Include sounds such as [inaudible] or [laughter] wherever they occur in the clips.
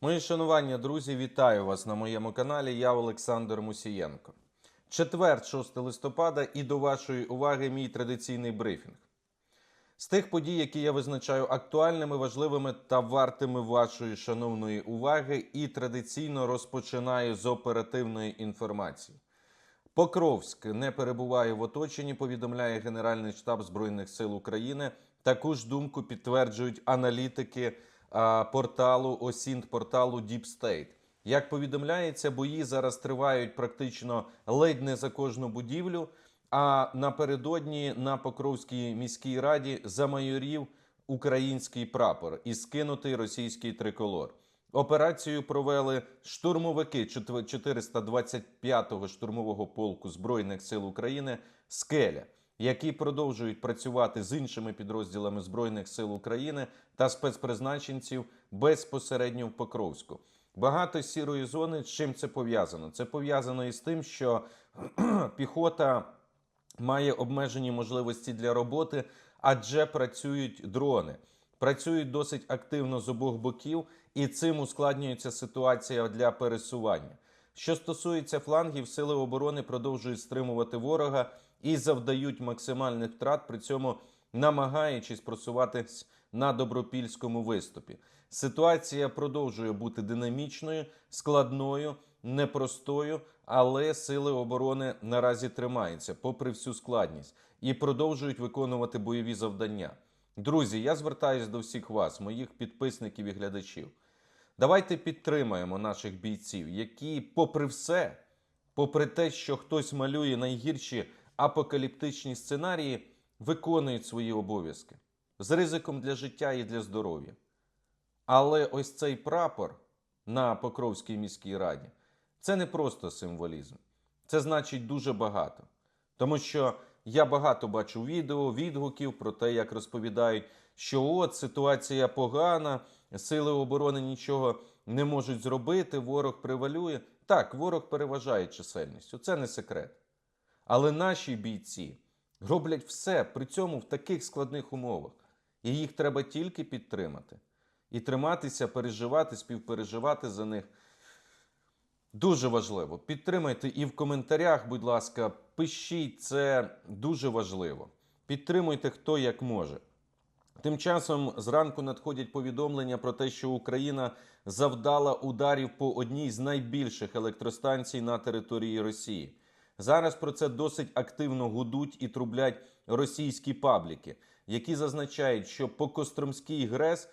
Мої шанування, друзі, вітаю вас на моєму каналі. Я Олександр Мусієнко. Четвер, 6 листопада, і до вашої уваги мій традиційний брифінг. З тих подій, які я визначаю актуальними, важливими та вартими вашої шановної уваги, і традиційно розпочинаю з оперативної інформації. Покровськ не перебуває в оточенні, повідомляє Генеральний штаб Збройних сил України. Таку ж думку підтверджують аналітики порталу Осінт порталу Deep State. Як повідомляється, бої зараз тривають практично ледь не за кожну будівлю. А напередодні на Покровській міській раді замайорів український прапор і скинутий російський триколор. Операцію провели штурмовики 425-го штурмового полку Збройних сил України Скеля, які продовжують працювати з іншими підрозділами Збройних сил України та спецпризначенців безпосередньо в Покровську. Багато сірої зони. З чим це пов'язано? Це пов'язано із тим, що [clears throat] піхота має обмежені можливості для роботи, адже працюють дрони. Працюють досить активно з обох боків, і цим ускладнюється ситуація для пересування. Що стосується флангів, сили оборони продовжують стримувати ворога і завдають максимальних втрат, при цьому намагаючись просуватись на добропільському виступі. Ситуація продовжує бути динамічною, складною, непростою, але сили оборони наразі тримаються, попри всю складність, і продовжують виконувати бойові завдання. Друзі, я звертаюся до всіх вас, моїх підписників і глядачів. Давайте підтримаємо наших бійців, які, попри все, попри те, що хтось малює найгірші апокаліптичні сценарії, виконують свої обов'язки з ризиком для життя і для здоров'я. Але ось цей прапор на Покровській міській раді це не просто символізм, це значить дуже багато. Тому що я багато бачу відео, відгуків про те, як розповідають, що от ситуація погана, сили оборони нічого не можуть зробити, ворог привалює. Так, ворог переважає чисельністю, це не секрет. Але наші бійці роблять все при цьому в таких складних умовах. І їх треба тільки підтримати. І триматися, переживати, співпереживати за них. Дуже важливо. Підтримайте і в коментарях, будь ласка, пишіть це дуже важливо. Підтримуйте хто як може. Тим часом зранку надходять повідомлення про те, що Україна завдала ударів по одній з найбільших електростанцій на території Росії. Зараз про це досить активно гудуть і трублять російські пабліки, які зазначають, що по Костромській ГРЕС е,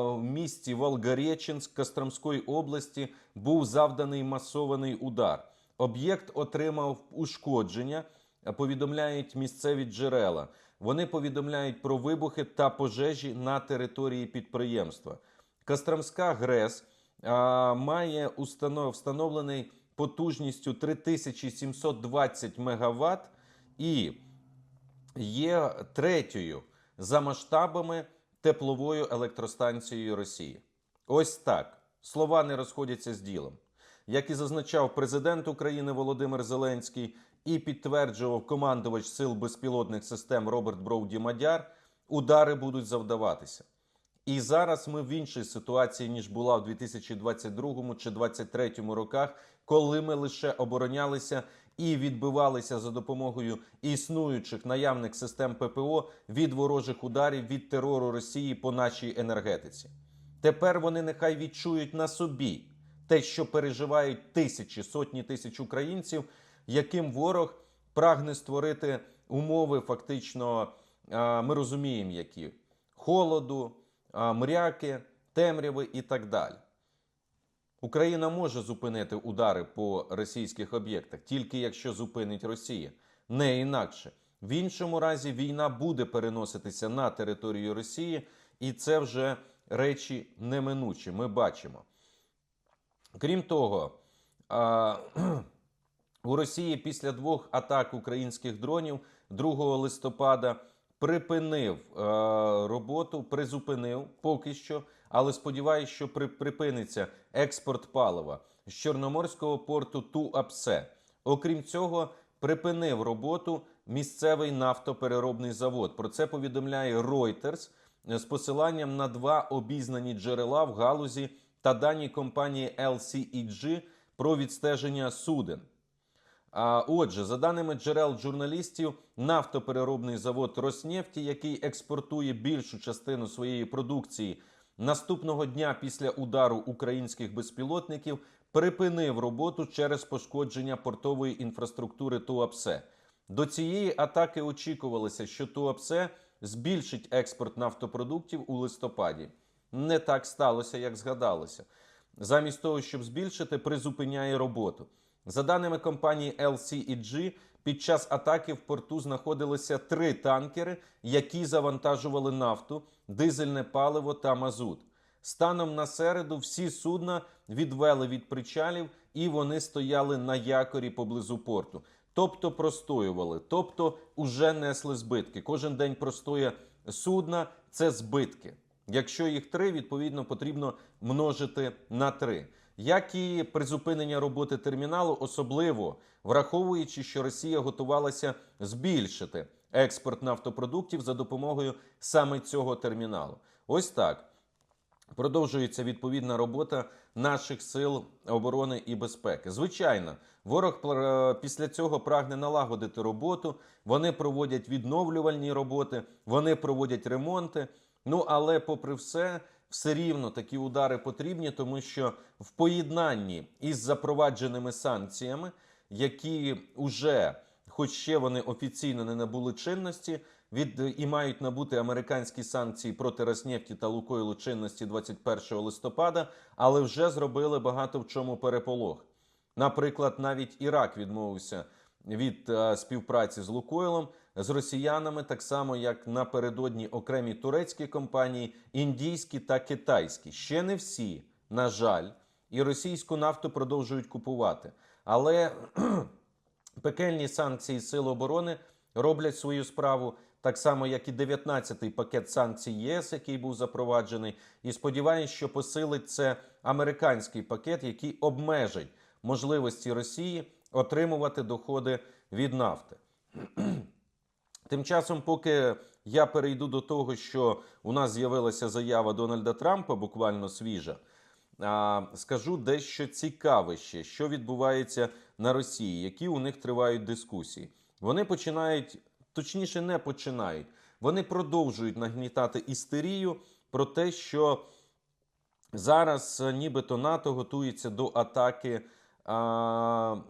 в місті Волгореченськ Костромської області був завданий масований удар. Об'єкт отримав ушкодження, повідомляють місцеві джерела. Вони повідомляють про вибухи та пожежі на території підприємства. Костромська ГРЕС а, має установ, встановлений потужністю 3720 МВт і є третьою за масштабами тепловою електростанцією Росії. Ось так. Слова не розходяться з ділом. Як і зазначав президент України Володимир Зеленський і підтверджував командувач сил безпілотних систем Роберт Броуді Мадяр, удари будуть завдаватися. І зараз ми в іншій ситуації, ніж була в 2022 чи 2023 роках, коли ми лише оборонялися і відбивалися за допомогою існуючих наявних систем ППО від ворожих ударів від терору Росії по нашій енергетиці. Тепер вони нехай відчують на собі те, що переживають тисячі, сотні тисяч українців, яким ворог прагне створити умови, фактично, ми розуміємо, які холоду, мряки, темряви і так далі. Україна може зупинити удари по російських об'єктах, тільки якщо зупинить Росія, не інакше. В іншому разі війна буде переноситися на територію Росії, і це вже речі неминучі. Ми бачимо. Крім того, [clears throat] у Росії після двох атак українських дронів 2 листопада припинив е, роботу, призупинив поки що, але сподіваюся, що при, припиниться експорт палива з Чорноморського порту Туапсе. Окрім цього, припинив роботу місцевий нафтопереробний завод. Про це повідомляє Reuters з посиланням на два обізнані джерела в галузі та дані компанії LCEG про відстеження суден. А отже, за даними джерел журналістів, нафтопереробний завод Роснефті, який експортує більшу частину своєї продукції, наступного дня після удару українських безпілотників припинив роботу через пошкодження портової інфраструктури Туапсе. До цієї атаки очікувалося, що Туапсе збільшить експорт нафтопродуктів у листопаді. Не так сталося, як згадалося. Замість того, щоб збільшити, призупиняє роботу. За даними компанії LCEG, під час атаки в порту знаходилися три танкери, які завантажували нафту, дизельне паливо та мазут. Станом на середу всі судна відвели від причалів і вони стояли на якорі поблизу порту. Тобто простоювали, тобто уже несли збитки. Кожен день простоє судна це збитки. Якщо їх три, відповідно потрібно множити на три. Як і призупинення роботи терміналу, особливо враховуючи, що Росія готувалася збільшити експорт нафтопродуктів за допомогою саме цього терміналу. Ось так продовжується відповідна робота наших сил оборони і безпеки. Звичайно, ворог після цього прагне налагодити роботу. Вони проводять відновлювальні роботи, вони проводять ремонти. Ну але, попри все, все рівно такі удари потрібні, тому що в поєднанні із запровадженими санкціями, які вже, хоч ще вони офіційно не набули чинності, від і мають набути американські санкції проти Роснефті та Лукойлу чинності 21 листопада, але вже зробили багато в чому переполох. Наприклад, навіть Ірак відмовився від е, співпраці з Лукойлом, з росіянами, так само як напередодні окремі турецькі компанії, індійські та китайські. Ще не всі, на жаль, і російську нафту продовжують купувати. Але [clears throat] пекельні санкції Сил оборони роблять свою справу. Так само, як і 19-й пакет санкцій ЄС, який був запроваджений, і сподіваюся, що посилить це американський пакет, який обмежить можливості Росії отримувати доходи від нафти. [clears throat] Тим часом, поки я перейду до того, що у нас з'явилася заява Дональда Трампа, буквально свіжа, скажу дещо цікаве що відбувається на Росії, які у них тривають дискусії. Вони починають, точніше, не починають, вони продовжують нагнітати істерію про те, що зараз нібито НАТО готується до атаки,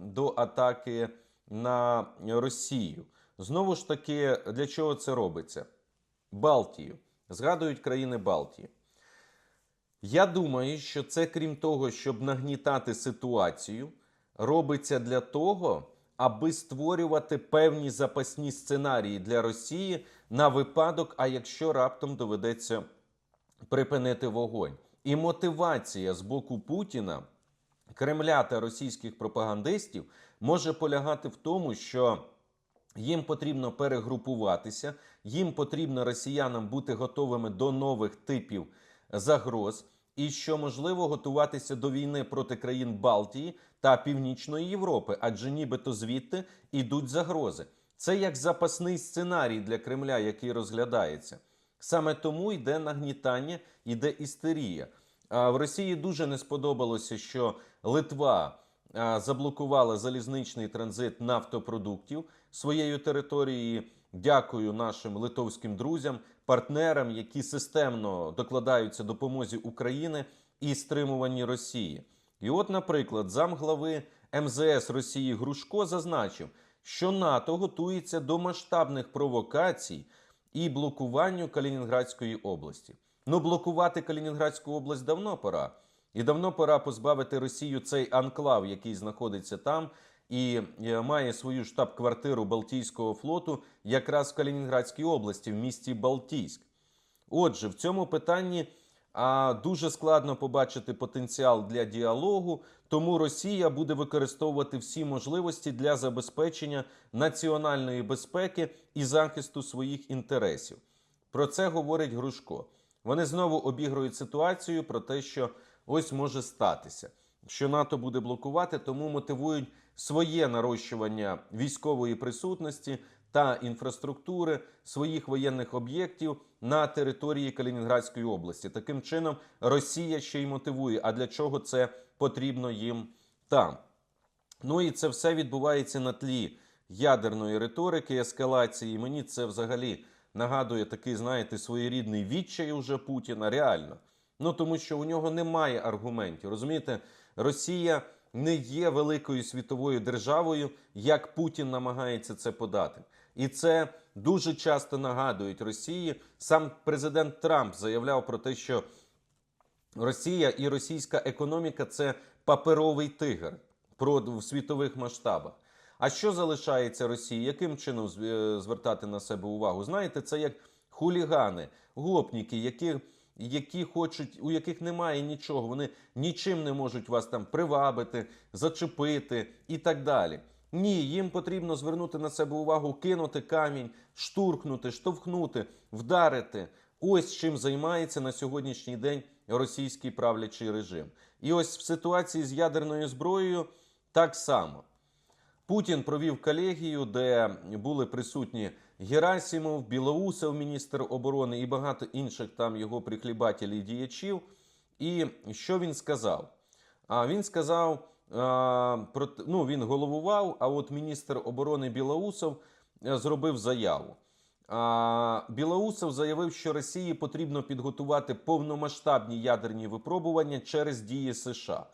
до атаки на Росію. Знову ж таки, для чого це робиться? Балтію. Згадують країни Балтії. Я думаю, що це крім того, щоб нагнітати ситуацію, робиться для того, аби створювати певні запасні сценарії для Росії на випадок, а якщо раптом доведеться припинити вогонь. І мотивація з боку Путіна, Кремля та російських пропагандистів може полягати в тому, що їм потрібно перегрупуватися, їм потрібно росіянам бути готовими до нових типів загроз, і що можливо готуватися до війни проти країн Балтії та Північної Європи, адже нібито звідти йдуть загрози. Це як запасний сценарій для Кремля, який розглядається. Саме тому йде нагнітання, йде істерія. А в Росії дуже не сподобалося, що Литва заблокувала залізничний транзит нафтопродуктів своєю територією. Дякую нашим литовським друзям, партнерам, які системно докладаються допомозі України і стримуванні Росії. І от, наприклад, замглави МЗС Росії Грушко зазначив, що НАТО готується до масштабних провокацій і блокуванню Калінінградської області. Ну, блокувати Калінінградську область давно пора. І давно пора позбавити Росію цей анклав, який знаходиться там, і е, має свою штаб-квартиру Балтійського флоту якраз в Калінінградській області, в місті Балтійськ. Отже, в цьому питанні а, дуже складно побачити потенціал для діалогу, тому Росія буде використовувати всі можливості для забезпечення національної безпеки і захисту своїх інтересів. Про це говорить Грушко. Вони знову обігрують ситуацію про те, що ось може статися, що НАТО буде блокувати, тому мотивують своє нарощування військової присутності та інфраструктури своїх воєнних об'єктів на території Калінінградської області. Таким чином, Росія ще й мотивує. А для чого це потрібно їм там? Ну і це все відбувається на тлі ядерної риторики, ескалації. Мені це взагалі нагадує такий, знаєте, своєрідний відчай уже Путіна. Реально. Ну тому що у нього немає аргументів. Розумієте, Росія не є великою світовою державою, як Путін намагається це подати. І це дуже часто нагадують Росії. Сам президент Трамп заявляв про те, що Росія і російська економіка це паперовий тигр в світових масштабах. А що залишається Росії? Яким чином е, звертати на себе увагу? Знаєте, це як хулігани, гопніки, які, які хочуть, у яких немає нічого, вони нічим не можуть вас там привабити, зачепити і так далі. Ні, їм потрібно звернути на себе увагу, кинути камінь, штурхнути, штовхнути, вдарити. Ось чим займається на сьогоднішній день російський правлячий режим. І ось в ситуації з ядерною зброєю так само. Путін провів колегію, де були присутні Герасимов, Білоусов, міністр оборони і багато інших там його прихлібателів і діячів. І що він сказав? А він сказав, ну він головував, а от міністр оборони Білоусов е, зробив заяву. Білоусов заявив, що Росії потрібно підготувати повномасштабні ядерні випробування через дії США.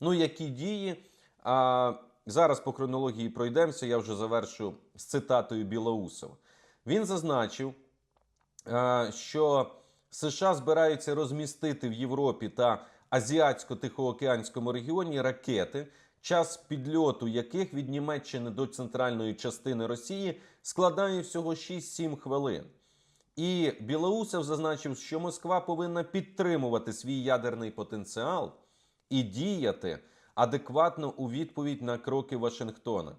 Ну, які дії? А, зараз по хронології пройдемося. Я вже завершу з цитатою Білоусова. Він зазначив, що США збираються розмістити в Європі та Азіатсько-Тихоокеанському регіоні ракети, час підльоту яких від Німеччини до центральної частини Росії складає всього 6-7 хвилин. І Білоусов зазначив, що Москва повинна підтримувати свій ядерний потенціал і діяти адекватно у відповідь на кроки Вашингтона.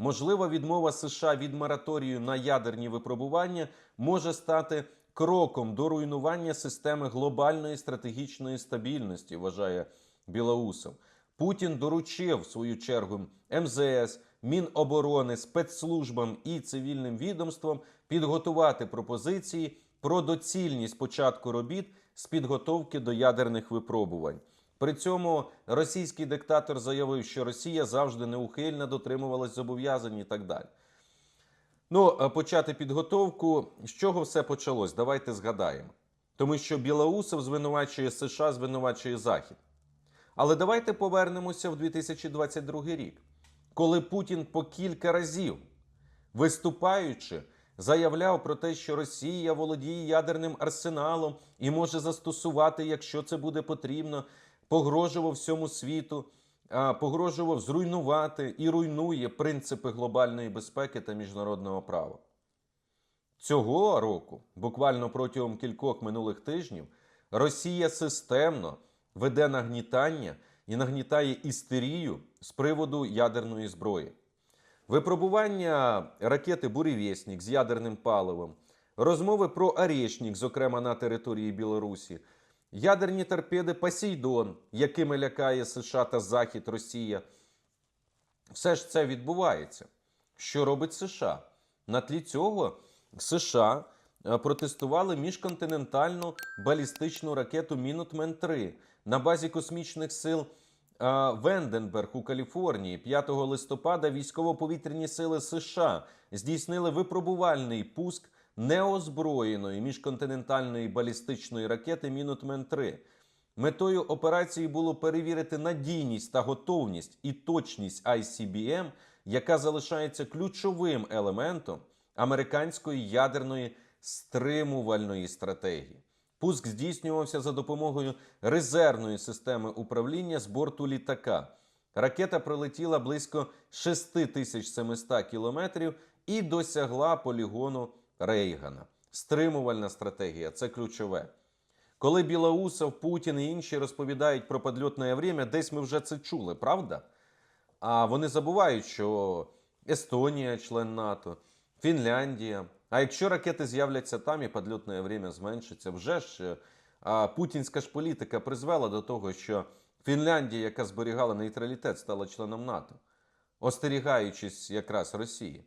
Можлива відмова США від мораторію на ядерні випробування може стати кроком до руйнування системи глобальної стратегічної стабільності, вважає Білоусов. Путін доручив в свою чергу МЗС, Міноборони, спецслужбам і цивільним відомствам підготувати пропозиції про доцільність початку робіт з підготовки до ядерних випробувань. При цьому російський диктатор заявив, що Росія завжди неухильно дотримувалась зобов'язань і так далі. Ну, почати підготовку. З чого все почалось? Давайте згадаємо. Тому що Білоусов звинувачує США, звинувачує Захід. Але давайте повернемося в 2022 рік, коли Путін по кілька разів, виступаючи, заявляв про те, що Росія володіє ядерним арсеналом і може застосувати, якщо це буде потрібно, погрожував всьому світу, погрожував зруйнувати і руйнує принципи глобальної безпеки та міжнародного права. Цього року, буквально протягом кількох минулих тижнів, Росія системно веде нагнітання і нагнітає істерію з приводу ядерної зброї. Випробування ракети Буревєснік з ядерним паливом, розмови про Орешнік, зокрема на території Білорусі, ядерні торпеди Посейдон, якими лякає США та Захід Росія. Все ж це відбувається. Що робить США? На тлі цього США е, протестували міжконтинентальну балістичну ракету Мінутмен 3 на базі космічних сил е, Венденберг у Каліфорнії 5 листопада військово-повітряні сили США здійснили випробувальний пуск неозброєної міжконтинентальної балістичної ракети Мінутмен 3 Метою операції було перевірити надійність та готовність і точність ICBM, яка залишається ключовим елементом американської ядерної стримувальної стратегії. Пуск здійснювався за допомогою резервної системи управління з борту літака. Ракета пролетіла близько 6700 кілометрів і досягла полігону Рейгана. Стримувальна стратегія це ключове. Коли Білоусов, Путін і інші розповідають про подльотне время, десь ми вже це чули, правда? А вони забувають, що Естонія член НАТО, Фінляндія. А якщо ракети з'являться там і подльотне время зменшиться, вже ж е, а, путінська ж політика призвела до того, що Фінляндія, яка зберігала нейтралітет, стала членом НАТО, остерігаючись якраз Росії.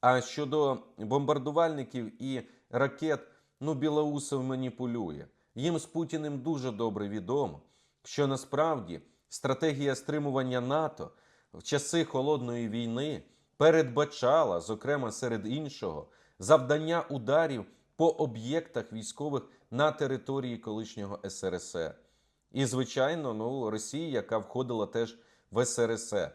А щодо бомбардувальників і ракет, ну Білоусов маніпулює. Їм з Путіним дуже добре відомо, що насправді стратегія стримування НАТО в часи холодної війни передбачала, зокрема серед іншого, завдання ударів по об'єктах військових на території колишнього СРСР. І, звичайно, ну, Росія, яка входила теж в СРСР,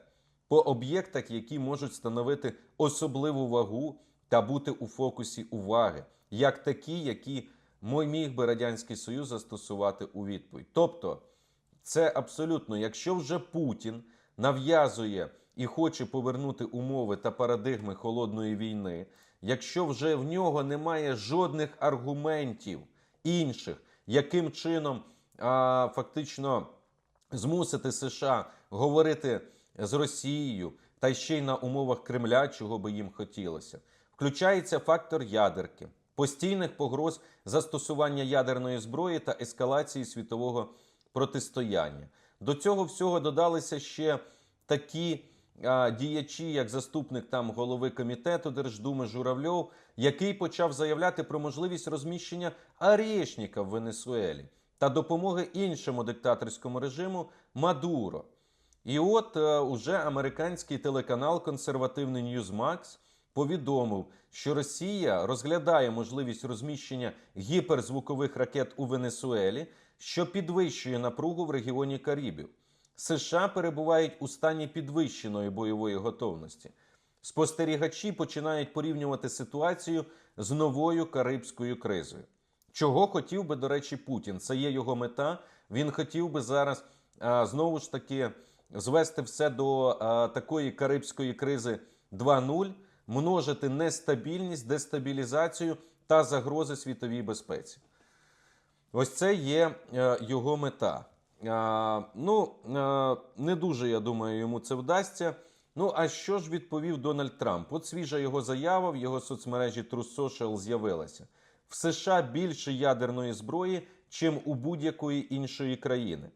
по об'єктах, які можуть становити особливу вагу та бути у фокусі уваги, як такі, які міг би Радянський Союз застосувати у відповідь. Тобто, це абсолютно, якщо вже Путін нав'язує і хоче повернути умови та парадигми холодної війни, якщо вже в нього немає жодних аргументів інших, яким чином а, фактично змусити США говорити з Росією та ще й на умовах Кремля, чого би їм хотілося, включається фактор ядерки, постійних погроз застосування ядерної зброї та ескалації світового протистояння. До цього всього додалися ще такі діячі, як заступник там голови комітету Держдуми Журавльов, який почав заявляти про можливість розміщення арешника в Венесуелі та допомоги іншому диктаторському режиму Мадуро. І от е, уже американський телеканал консервативний Newsmax повідомив, що Росія розглядає можливість розміщення гіперзвукових ракет у Венесуелі, що підвищує напругу в регіоні Карибів. США перебувають у стані підвищеної бойової готовності. Спостерігачі починають порівнювати ситуацію з новою карибською кризою. Чого хотів би, до речі, Путін? Це є його мета. Він хотів би зараз а, знову ж таки звести все до а, такої карибської кризи 2.0, множити нестабільність, дестабілізацію та загрози світовій безпеці. Ось це є е, його мета. А, ну, е, не дуже, я думаю, йому це вдасться. Ну, а що ж відповів Дональд Трамп? От свіжа його заява в його соцмережі True Social з'явилася. В США більше ядерної зброї, чим у будь-якої іншої країни.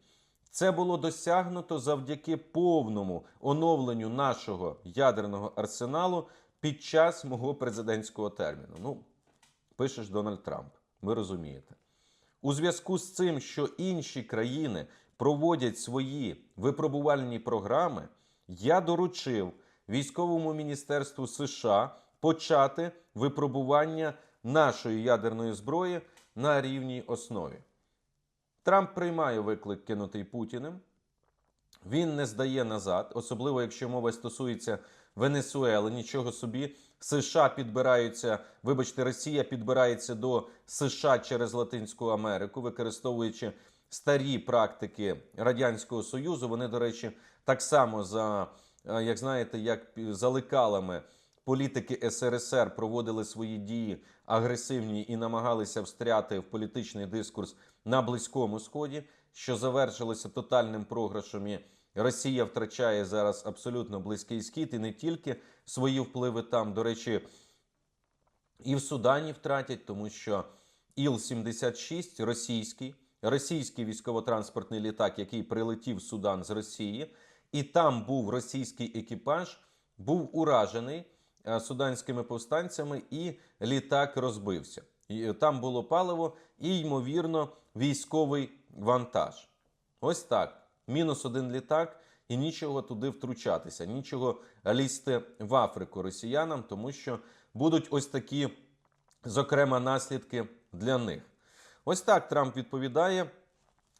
Це було досягнуто завдяки повному оновленню нашого ядерного арсеналу під час мого президентського терміну. Ну, пише ж Дональд Трамп. Ви розумієте. У зв'язку з цим, що інші країни проводять свої випробувальні програми, я доручив військовому міністерству США почати випробування нашої ядерної зброї на рівній основі. Трамп приймає виклик, кинутий Путіним. Він не здає назад, особливо якщо мова стосується Венесуели. Нічого собі. США підбираються, вибачте, Росія підбирається до США через Латинську Америку, використовуючи старі практики Радянського Союзу. Вони, до речі, так само за, е, як знаєте, як за лекалами політики СРСР проводили свої дії агресивні і намагалися встряти в політичний дискурс на Близькому Сході, що завершилося тотальним програшем. І Росія втрачає зараз абсолютно близький схід і не тільки свої впливи там. До речі, і в Судані втратять, тому що Іл-76 російський, російський військово-транспортний літак, який прилетів в Судан з Росії, і там був російський екіпаж, був уражений суданськими повстанцями, і літак розбився. І е, Там було паливо і, ймовірно, військовий вантаж. Ось так. Мінус один літак, і нічого туди втручатися, нічого лізти в Африку росіянам, тому що будуть ось такі, зокрема, наслідки для них. Ось так Трамп відповідає.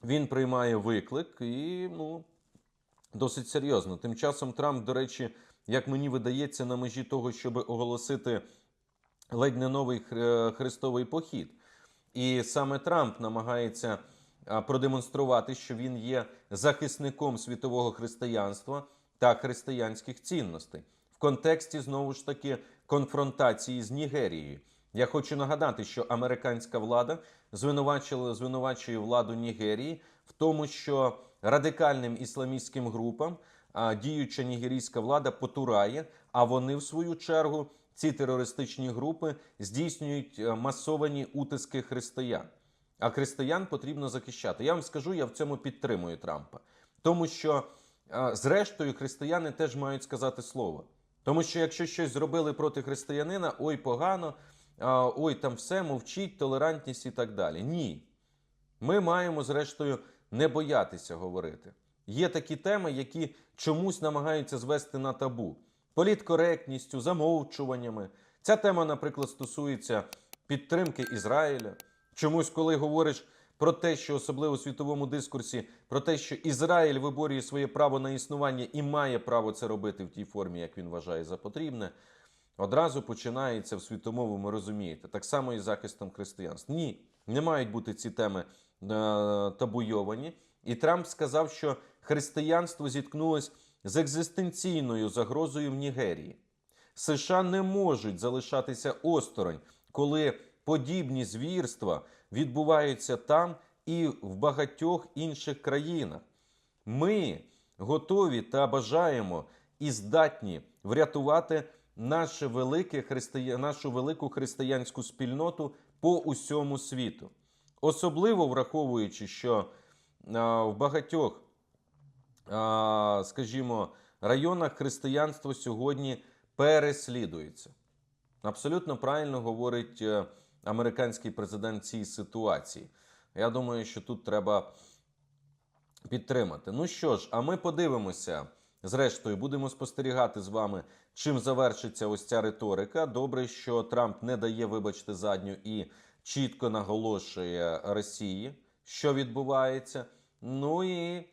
Він приймає виклик і ну, досить серйозно. Тим часом Трамп, до речі, як мені видається, на межі того, щоб оголосити ледь не новий хрестовий похід. І саме Трамп намагається продемонструвати, що він є захисником світового християнства та християнських цінностей в контексті знову ж таки конфронтації з Нігерією. Я хочу нагадати, що американська влада звинувачила звинувачує владу Нігерії в тому, що радикальним ісламістським групам діюча нігерійська влада потурає, а вони в свою чергу ці терористичні групи здійснюють е, масовані утиски християн. А християн потрібно захищати. Я вам скажу, я в цьому підтримую Трампа, тому що, е, зрештою, християни теж мають сказати слово. Тому що якщо щось зробили проти християнина, ой, погано, ой, там все, мовчіть, толерантність і так далі. Ні. Ми маємо, зрештою, не боятися говорити. Є такі теми, які чомусь намагаються звести на табу політкоректністю, замовчуваннями. Ця тема, наприклад, стосується підтримки Ізраїля. Чомусь, коли говориш про те, що особливо у світовому дискурсі, про те, що Ізраїль виборює своє право на існування і має право це робити в тій формі, як він вважає за потрібне, одразу починається в світомовому, розумієте, так само і захистом християнства. Ні, не мають бути ці теми табуйовані. І Трамп сказав, що християнство зіткнулось з екзистенційною загрозою в Нігерії. США не можуть залишатися осторонь, коли подібні звірства відбуваються там і в багатьох інших країнах. Ми готові та бажаємо і здатні врятувати наше велике христия... нашу велику християнську спільноту по усьому світу. Особливо враховуючи, що в багатьох, скажімо, районах християнство сьогодні переслідується. Абсолютно правильно говорить е, американський президент цій ситуації. Я думаю, що тут треба підтримати. Ну що ж, а ми подивимося. Зрештою, будемо спостерігати з вами, чим завершиться ось ця риторика. Добре, що Трамп не дає, вибачте, задню і чітко наголошує Росії, що відбувається. Ну і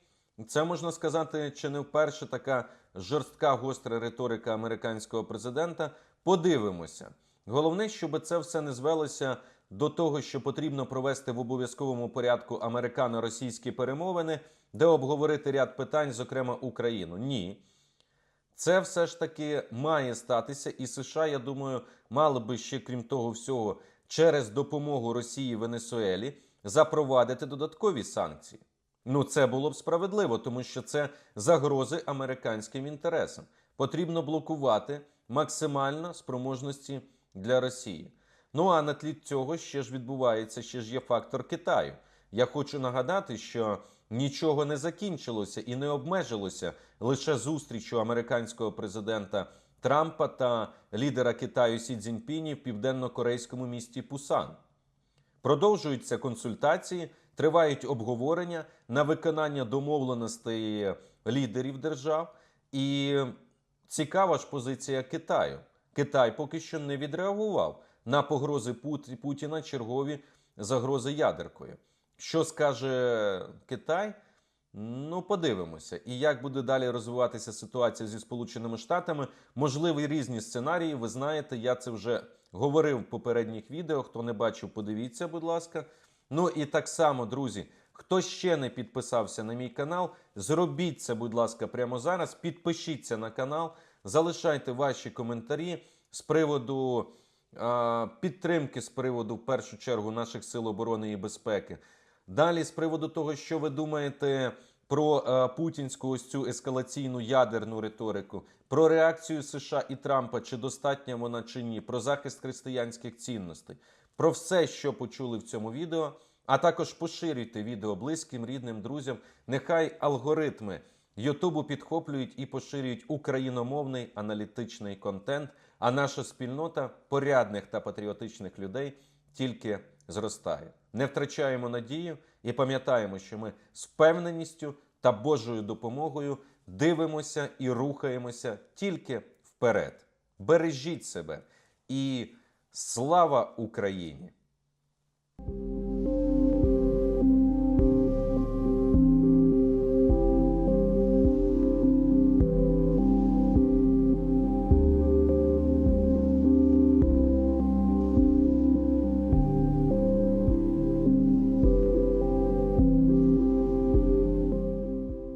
це можна сказати, чи не вперше така жорстка гостра риторика американського президента. Подивимося. Головне, щоб це все не звелося до того, що потрібно провести в обов'язковому порядку американо-російські перемовини, де обговорити ряд питань, зокрема Україну. Ні. Це все ж таки має статися, і США, я думаю, мали би ще, крім того всього, через допомогу Росії Венесуелі запровадити додаткові санкції. Ну, це було б справедливо, тому що це загрози американським інтересам. Потрібно блокувати максимально спроможності для Росії. Ну а на тлі цього ще ж відбувається, ще ж є фактор Китаю. Я хочу нагадати, що нічого не закінчилося і не обмежилося лише зустрічю американського президента Трампа та лідера Китаю Сі Цзіньпіні в південно-корейському місті Пусан. Продовжуються консультації, тривають обговорення на виконання домовленостей лідерів держав. І цікава ж позиція Китаю. Китай поки що не відреагував на погрози Пут- Путіна чергові загрози ядеркою. Що скаже Китай? Ну, подивимося. І як буде далі розвиватися ситуація зі Сполученими Штатами? Можливі різні сценарії. Ви знаєте, я це вже говорив в попередніх відео. Хто не бачив, подивіться, будь ласка. Ну і так само, друзі, хто ще не підписався на мій канал, зробіть це, будь ласка, прямо зараз. Підпишіться на канал, залишайте ваші коментарі з приводу підтримки, з приводу, в першу чергу, наших сил оборони і безпеки. Далі, з приводу того, що ви думаєте про е, путінську ось цю ескалаційну ядерну риторику, про реакцію США і Трампа, чи достатня вона чи ні, про захист християнських цінностей, про все, що почули в цьому відео. А також поширюйте відео близьким, рідним, друзям. Нехай алгоритми Ютубу підхоплюють і поширюють україномовний аналітичний контент. А наша спільнота порядних та патріотичних людей тільки зростає. Не втрачаємо надію і пам'ятаємо, що ми з певненістю та Божою допомогою дивимося і рухаємося тільки вперед. Бережіть себе і слава Україні!